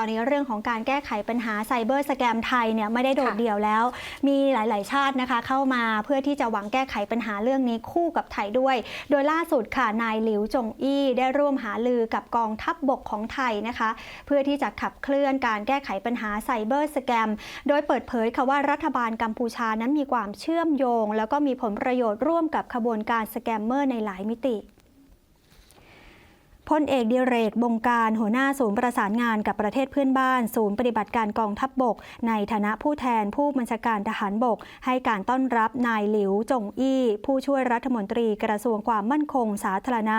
ตอนนี้เรื่องของการแก้ไขปัญหาไซเบอร์สแกมไทยเนี่ยไม่ได้โดดค่ะเดี่ยวแล้ว มีหลาย ๆ ชาตินะคะเข้ามาเพื่อที่จะหวังแก้ไขปัญหาเรื่องนี้คู่กับไทยด้วย โดยล่าสุดค่ะนายหลิวจงอี้ได้ร่วมหาลือกับกองทัพบบกของไทยนะคะ เพื่อที่จะขับเคลื่อนการแก้ไขปัญหาไซเบอร์สแกมโดยเปิดเผยค่ะว่ารัฐบาลกัมพูชานั้นมีความเชื่อมโยง แล้วก็มีผลประโยชน์ร่วมกับขบวนการสแกมเมอร์ในหลายมิติ พลเอกดิเรกบงการหัวหน้าศูนย์ประสานงานกับประเทศเพื่อนบ้าน ศูนย์ปฏิบัติการกองทัพบบก ในฐานะผู้แทนผู้บัญชาการทหารบก ให้การต้อนรับนายหลิวจงอี้ ผู้ช่วยรัฐมนตรีกระทรวงความมั่นคง สาธารณะ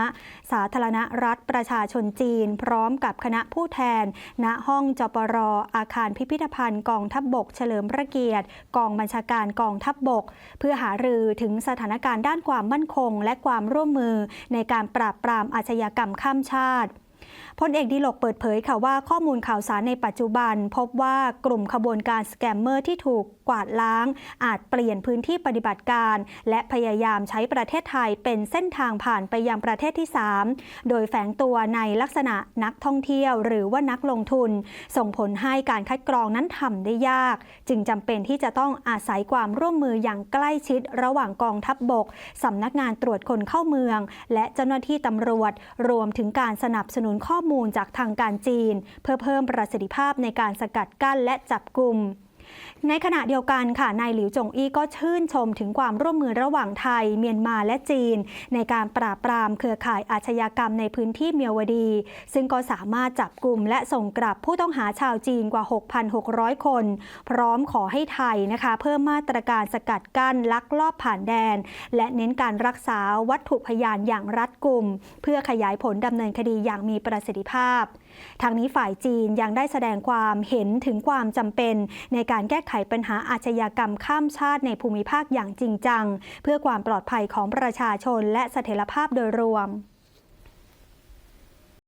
สาธารณรัฐประชาชนจีน พร้อมกับคณะผู้แทน ณห้องจปรอาคารพิพิธภัณฑ์กองทัพบบก เฉลิมพระเกียรติ กองบัญชาการกองทัพบบก เพื่อหารือถึงสถานการณ์ด้านความมั่นคง และความร่วมมือในการปราบปรามอาชญากรรมข้ามามชาติ พลเอกดิลกเปิดเผยค่ะว่าข้อมูลข่าวสารในปัจจุบัน พบว่ากลุ่มขบวนการสแกมเมอร์ที่ถูกกวาดล้าง อาจเปลี่ยนพื้นที่ปฏิบัติการ และพยายามใช้ประเทศไทยเป็นเส้นทางผ่านไปยังประเทศที่ 3 โดยแฝงตัวในลักษณะนักท่องเที่ยว หรือว่านักลงทุน ส่งผลให้การคัดกรองนั้นทำได้ยาก จึงจำเป็นที่จะต้องอาศัยความร่วมมืออย่างใกล้ชิด ระหว่างกองทัพบบกสำนักงานตรวจคนเข้าเมือง และเจ้าหน้าที่ตำรวจ รวมถึงการสนับสนุนข้อมูลจากทางการจีน เพื่อเพิ่มประสิทธิภาพในการสกัดกั้นและจับกลุ่ม ในขณะเดียวกันค่ะนายหลิวจงอี้ก็ชื่นชมถึงความร่วมมือระหว่างไทย เมียนมาและจีน ในการปราบปรามเครือข่ายอาชญากรรมในพื้นที่เมียวดี ซึ่งก็สามารถจับกลุ่มและส่งกลับผู้ต้องหาชาวจีนกว่า 6,600 คน พร้อมขอให้ไทยนะคะเพิ่มมาตรการสกัดกั้นลักลอบผ่านแดน และเน้นการรักษาวัตถุพยานอย่างรัดกุม เพื่อขยายผลดำเนินคดีอย่างมีประสิทธิภาพ ทางนี้ฝ่ายจีนยังได้แสดงความเห็นถึงความจำเป็นในการการแก้ไขปัญหาอาชญากรรมข้ามชาติในภูมิภาคอย่างจริงจัง เพื่อความปลอดภัยของประชาชนและเสถียรภาพโดยรวม